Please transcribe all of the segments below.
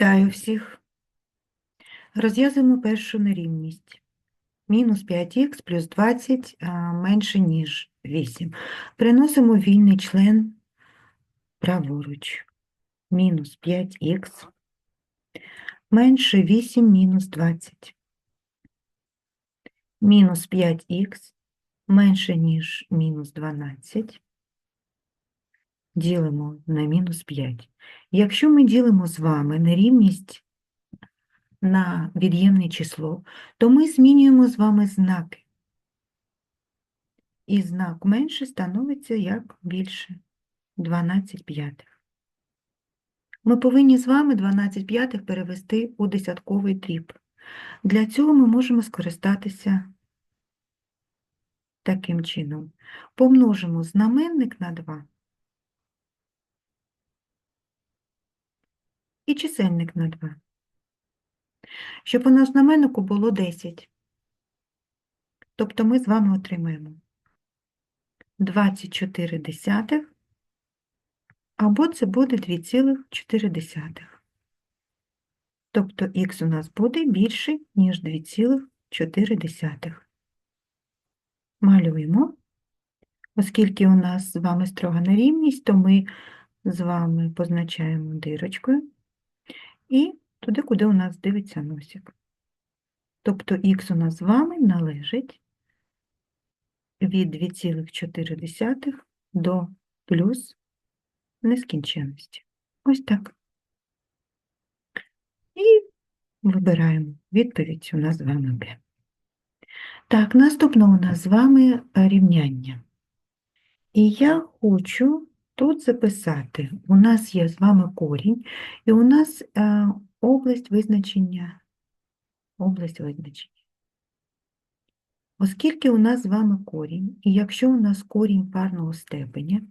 Вітаю всіх. Розв'язуємо першу нерівність. Мінус 5х плюс 20 менше, ніж 8. Приносимо вільний член праворуч. Мінус 5х менше 8 мінус 20. Мінус 5х менше, ніж мінус 12. Ділимо на мінус 5. Якщо ми ділимо з вами нерівність на від'ємне число, то ми змінюємо з вами знаки. І знак менше становиться як більше 12 п'ятих. Ми повинні з вами 12 п'ятих перевести у десятковий дріб. Для цього ми можемо скористатися таким чином. Помножимо знаменник на 2 і чисельник на 2. Щоб у нас знаменнику було 10. Тобто ми з вами отримаємо 24 десятих, або це буде 2,4. Тобто х у нас буде більше, ніж 2,4. Малюємо. Оскільки у нас з вами строга нерівність, то ми з вами позначаємо дирочкою і туди, куди у нас дивиться носик. Тобто х у нас з вами належить від 2,4 до плюс нескінченності. Ось так. І вибираємо відповідь у нас з вами Б. Так, наступне у нас з вами рівняння. І я хочу тут записати, у нас є з вами корінь, і у нас е, область визначення, область визначення. Оскільки у нас з вами корінь, і якщо у нас корінь парного степеня,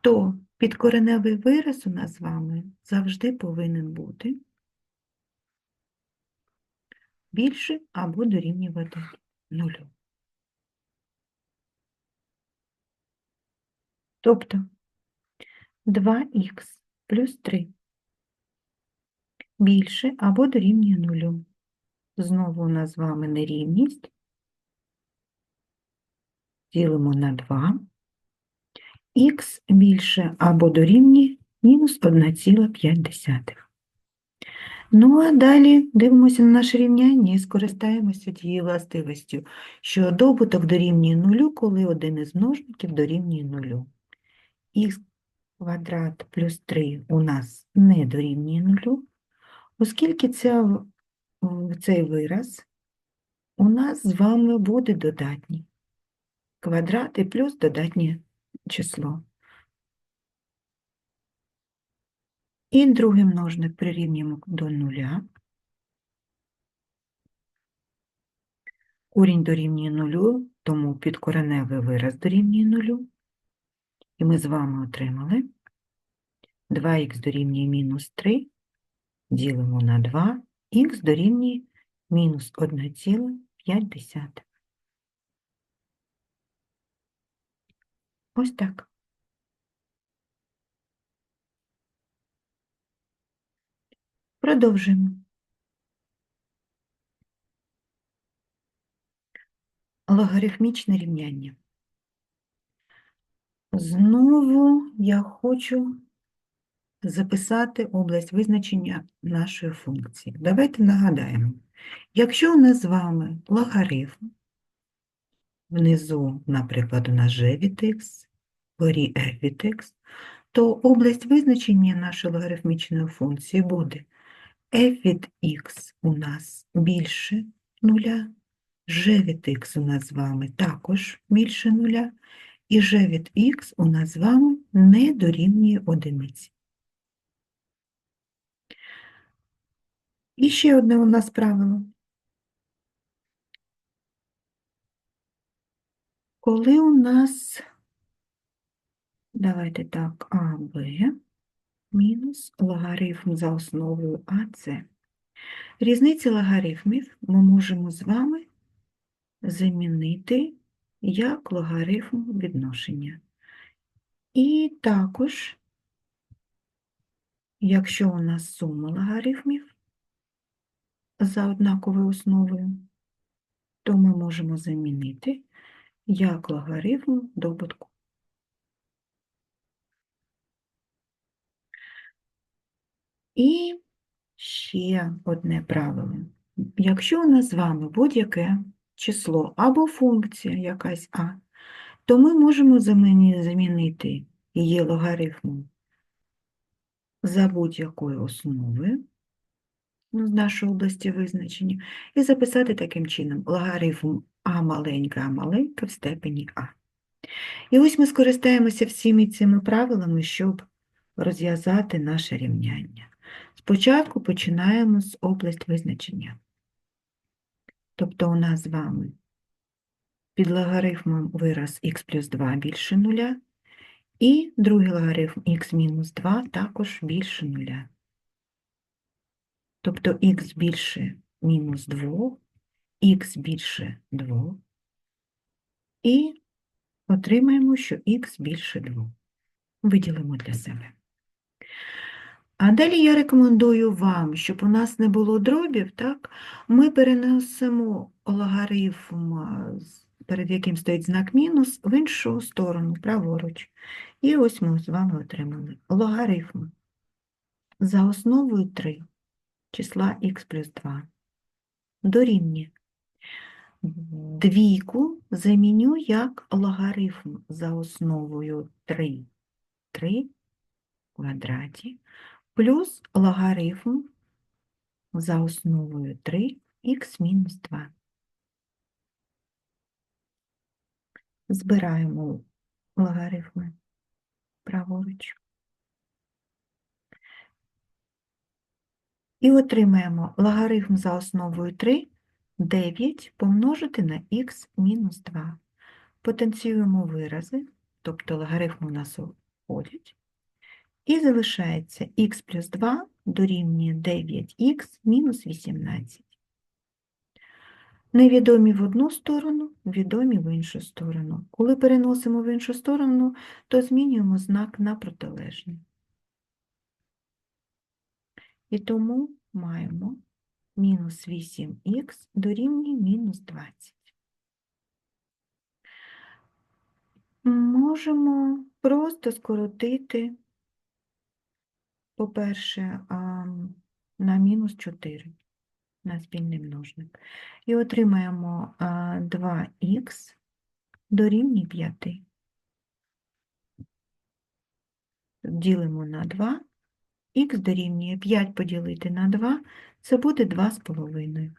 то підкореневий вираз у нас з вами завжди повинен бути більше або дорівнювати нулю. Тобто 2х плюс 3 більше або дорівнює нулю. Знову у нас з вами нерівність. Ділимо на 2. Х більше або дорівнює мінус 1,5. Ну, а далі дивимося на наше рівняння і скористаємося тією властивістю, що добуток дорівнює нулю, коли один із множників дорівнює нулю. Х квадрат плюс 3 у нас не дорівнює нулю, оскільки ця, цей вираз у нас з вами буде додатній. Квадрат і плюс додатнє число. І другий множник прирівнюємо до нуля. Корінь дорівнює нулю, тому підкореневий вираз дорівнює нулю. І ми з вами отримали 2х дорівнює мінус 3, ділимо на 2, х дорівнює мінус 1,5. Ось так. Продовжуємо. Логарифмічне рівняння. Знову я хочу записати область визначення нашої функції. Давайте нагадаємо, якщо у нас з вами логарифм, внизу, наприклад, у нас g від x, вгорі f від x, то область визначення нашої логарифмічної функції буде f від x у нас більше нуля, g від x у нас з вами також більше нуля, і g від x у нас з вами не дорівнює одиниці. І ще одне у нас правило. Коли у нас, давайте так, а, Б мінус логарифм за основою АС. Різниці логарифмів ми можемо з вами замінити як логарифм відношення. І також Якщо у нас сума логарифмів за однаковою основою, то ми можемо замінити як логарифм добутку. І ще одне правило. Якщо у нас з вами будь-яке число або функція якась А, то ми можемо замінити її логарифмом за будь-якою основою ну, з нашої області визначення, і записати таким чином логарифм А маленьке, А маленьке в степені А. І ось ми скористаємося всіми цими правилами, щоб розв'язати наше рівняння. Спочатку починаємо з область визначення. Тобто у нас з вами під логарифмом вираз х плюс 2 більше нуля, і другий логарифм х мінус 2 також більше нуля. Тобто х більше мінус 2, х більше 2, і отримаємо, що х більше 2. Виділимо для себе. А далі я рекомендую вам, щоб у нас не було дробів, так, ми переносимо логарифм, перед яким стоїть знак мінус, в іншу сторону, праворуч. І ось ми з вами отримали логарифм за основою 3 числа х плюс 2 дорівнює. Двійку заміню як логарифм за основою 3, 3 в квадраті, плюс логарифм за основою 3х мінус 2. Збираємо логарифми праворуч. І отримаємо логарифм за основою 3 9 помножити на х мінус 2. Потенціюємо вирази, тобто логарифми у нас уходять. І залишається х плюс 2 дорівнює 9х мінус 18. Невідомі в одну сторону, відомі в іншу сторону. Коли переносимо в іншу сторону, то змінюємо знак на протилежний. І тому маємо мінус 8х дорівнює мінус 20. Можемо просто скоротити, по-перше, на мінус 4 на спільний множник. І отримаємо 2х дорівнює 5. Ділимо на 2, х дорівнює 5 поділити на 2, це буде 2,5.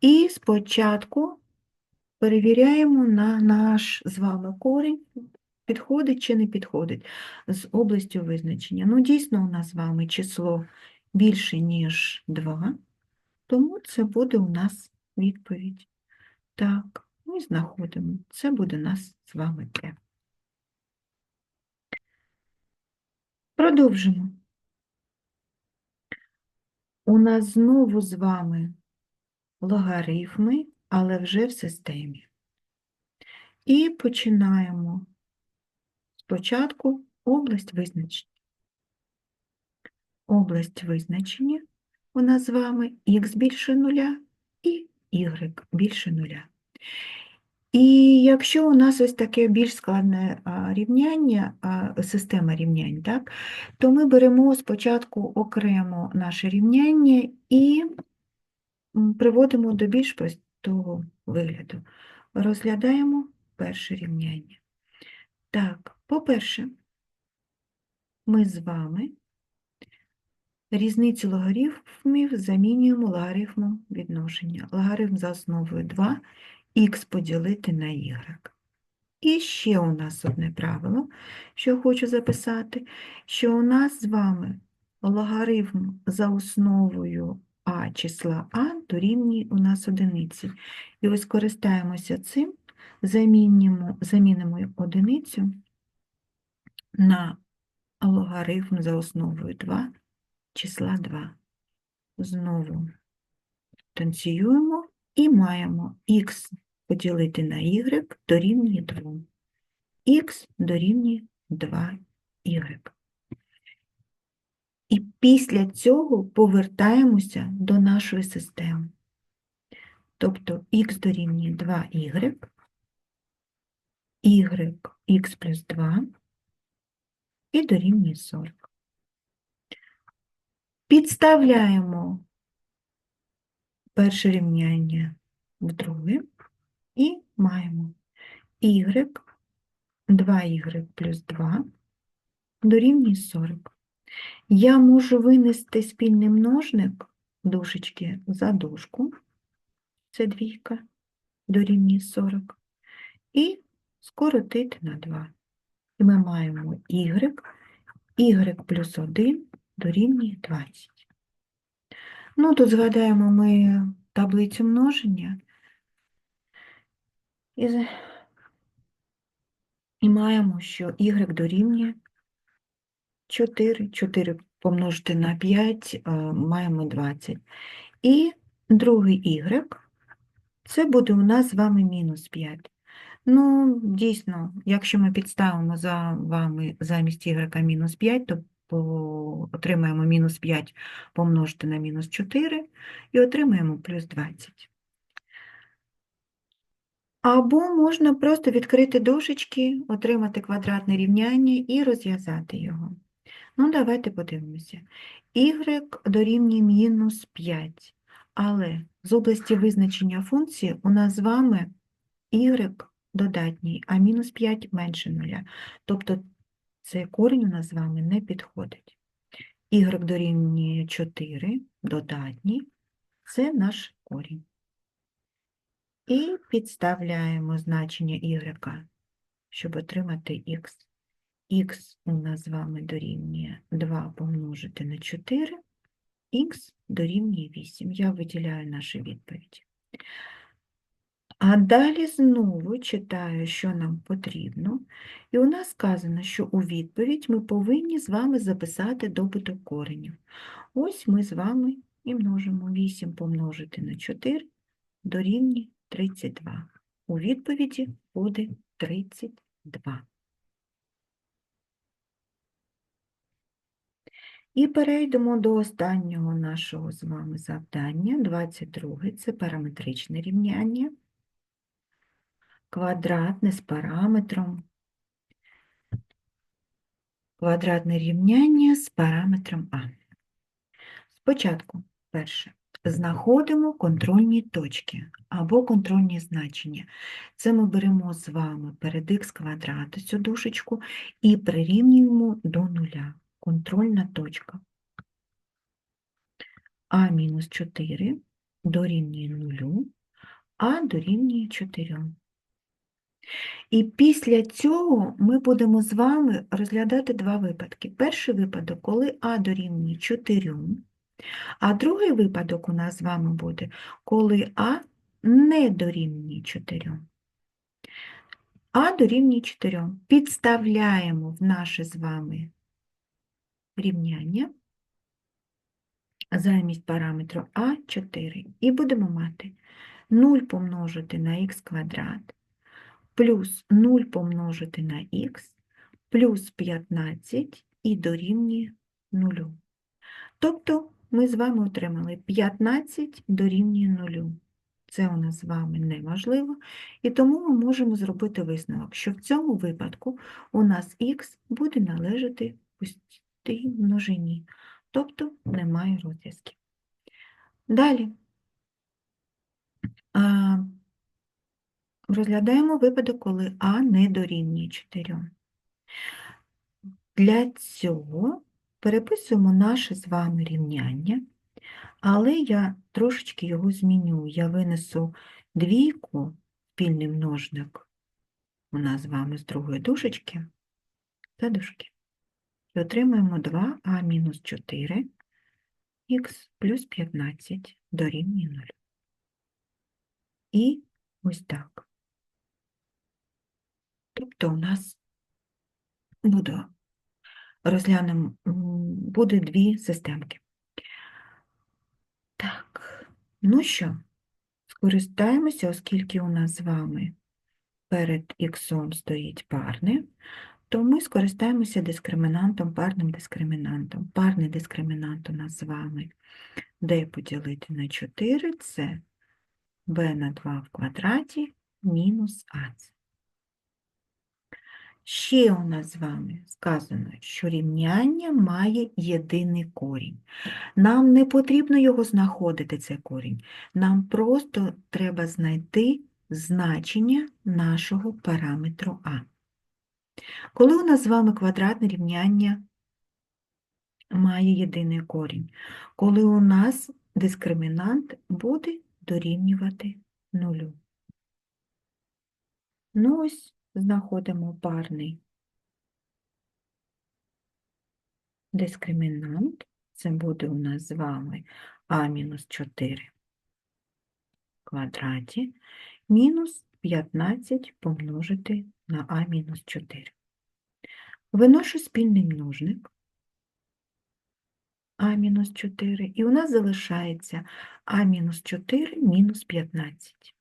І спочатку перевіряємо на наш з вами корінь, підходить чи не підходить з областю визначення. Ну, дійсно, у нас з вами число більше, ніж 2, тому це буде у нас відповідь. Так, ми знаходимо. Це буде у нас з вами Т. Продовжимо. У нас знову з вами логарифми, але вже в системі. І починаємо спочатку область визначення. Область визначення у нас з вами х більше нуля і y більше нуля. І якщо у нас ось таке більш складне рівняння, система рівнянь, так, то ми беремо спочатку окремо наше рівняння і приводимо до більш простого вигляду. Розглядаємо перше рівняння. Так, по-перше, ми з вами різницю логарифмів замінюємо логарифмом відношення. Логарифм за основою 2 х поділити на y. І ще у нас одне правило, що хочу записати, що у нас з вами логарифм за основою а числа а дорівнює у нас одиниці. І ось користаємося цим, замінимо, замінимо одиницю на логарифм за основою 2 числа 2. Знову танцюємо і маємо х поділити на y дорівнює 2. х дорівнює 2y. І після цього повертаємося до нашої системи. Тобто х дорівнює 2y, y плюс 2 і дорівнює 40. Підставляємо перше рівняння в друге і маємо y, 2y плюс 2 дорівнює 40. Я можу винести спільний множник дужечки за дужку, це двійка, дорівнює 40, і скоротити на 2. І ми маємо y, y плюс 1 дорівнює 20. Ну, тут згадаємо ми таблицю множення і, і маємо, що y дорівнює 4, 4 помножити на 5, е, маємо 20. І другий y, це буде у нас з вами мінус 5. Ну, дійсно, якщо ми підставимо за вами замість y мінус 5, то отримаємо мінус 5 помножити на мінус 4 і отримаємо плюс 20. Або можна просто відкрити дужечки, отримати квадратне рівняння і розв'язати його. Ну, давайте подивимося. y дорівнює мінус 5, але з області визначення функції у нас з вами y додатній, а мінус 5 менше нуля. Тобто цей корінь у нас з вами не підходить. y дорівнює 4, додатній, це наш корінь. І підставляємо значення y, щоб отримати х. х у нас з вами дорівнює 2 помножити на 4, х дорівнює 8. Я виділяю наші відповіді. А далі знову читаю, що нам потрібно. І у нас сказано, що у відповідь ми повинні з вами записати добуток коренів. Ось ми з вами і множимо 8 помножити на 4 дорівнює 32. У відповіді буде 32. І перейдемо до останнього нашого з вами завдання. 22 це параметричне рівняння. Квадратне з параметром. Квадратне рівняння з параметром А. Спочатку, перше, знаходимо контрольні точки або контрольні значення. Це ми беремо з вами перед х квадрат цю дужечку і прирівнюємо до нуля. Контрольна точка. А мінус 4 дорівнює 0, а дорівнює 4. І після цього ми будемо з вами розглядати два випадки. Перший випадок, коли А дорівнює 4, а другий випадок у нас з вами буде, коли А не дорівнює 4. А дорівнює 4. Підставляємо в наше з вами рівняння замість параметру А4 і будемо мати 0 помножити на х квадрат плюс 0 помножити на х плюс 15 і дорівнює 0. Тобто ми з вами отримали 15 дорівнює 0. Це у нас з вами неможливо, і тому ми можемо зробити висновок, що в цьому випадку у нас х буде належати пустій множині, тобто немає розв'язків. Далі. Розглядаємо випадок, коли А не дорівнює 4. Для цього переписуємо наше з вами рівняння, але я трошечки його зміню. Я винесу двійку, спільний множник у нас з вами з другої дужечки та дужки. І отримаємо 2а мінус 4 х плюс 15 дорівнює 0. І ось так. Тобто у нас буде, розглянемо, буде дві системки. Так, ну що, скористаємося, оскільки у нас з вами перед х стоїть парне, то ми скористаємося дискримінантом, парним дискримінантом. Парний дискримінант у нас з вами d поділити на 4 це b на 2 в квадраті мінус АЦ. Ще у нас з вами сказано, що рівняння має єдиний корінь. Нам не потрібно його знаходити, цей корінь. Нам просто треба знайти значення нашого параметру А. Коли у нас з вами квадратне рівняння має єдиний корінь, коли у нас дискримінант буде дорівнювати нулю. Ну ось знаходимо парний дискримінант. Це буде у нас з вами а-4 в квадраті мінус 15 помножити на а-4. Виношу спільний множник а-4, і у нас залишається а-4 мінус 15.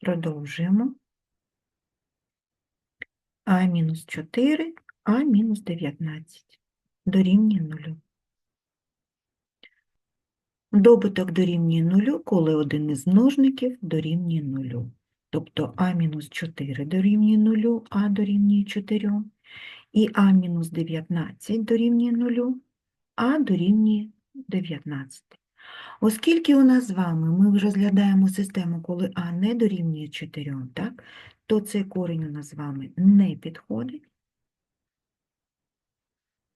Продовжуємо. А-4, а мінус 19 дорівнює 0. Добуток дорівнює 0, коли один із множників дорівнює 0. Тобто а-4 дорівнює 0, а дорівнює 4, і а-19 дорівнює 0, а дорівнює 19. Оскільки у нас з вами ми розглядаємо систему, коли а не дорівнює 4, так, то цей корінь у нас з вами не підходить.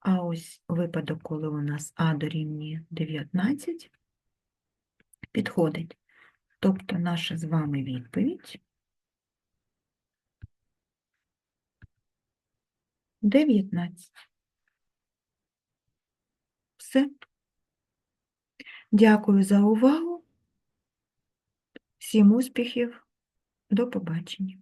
А ось випадок, коли у нас а дорівнює 19, підходить. Тобто наша з вами відповідь 19. Все. Дякую за увагу. Всім успіхів. До побачення.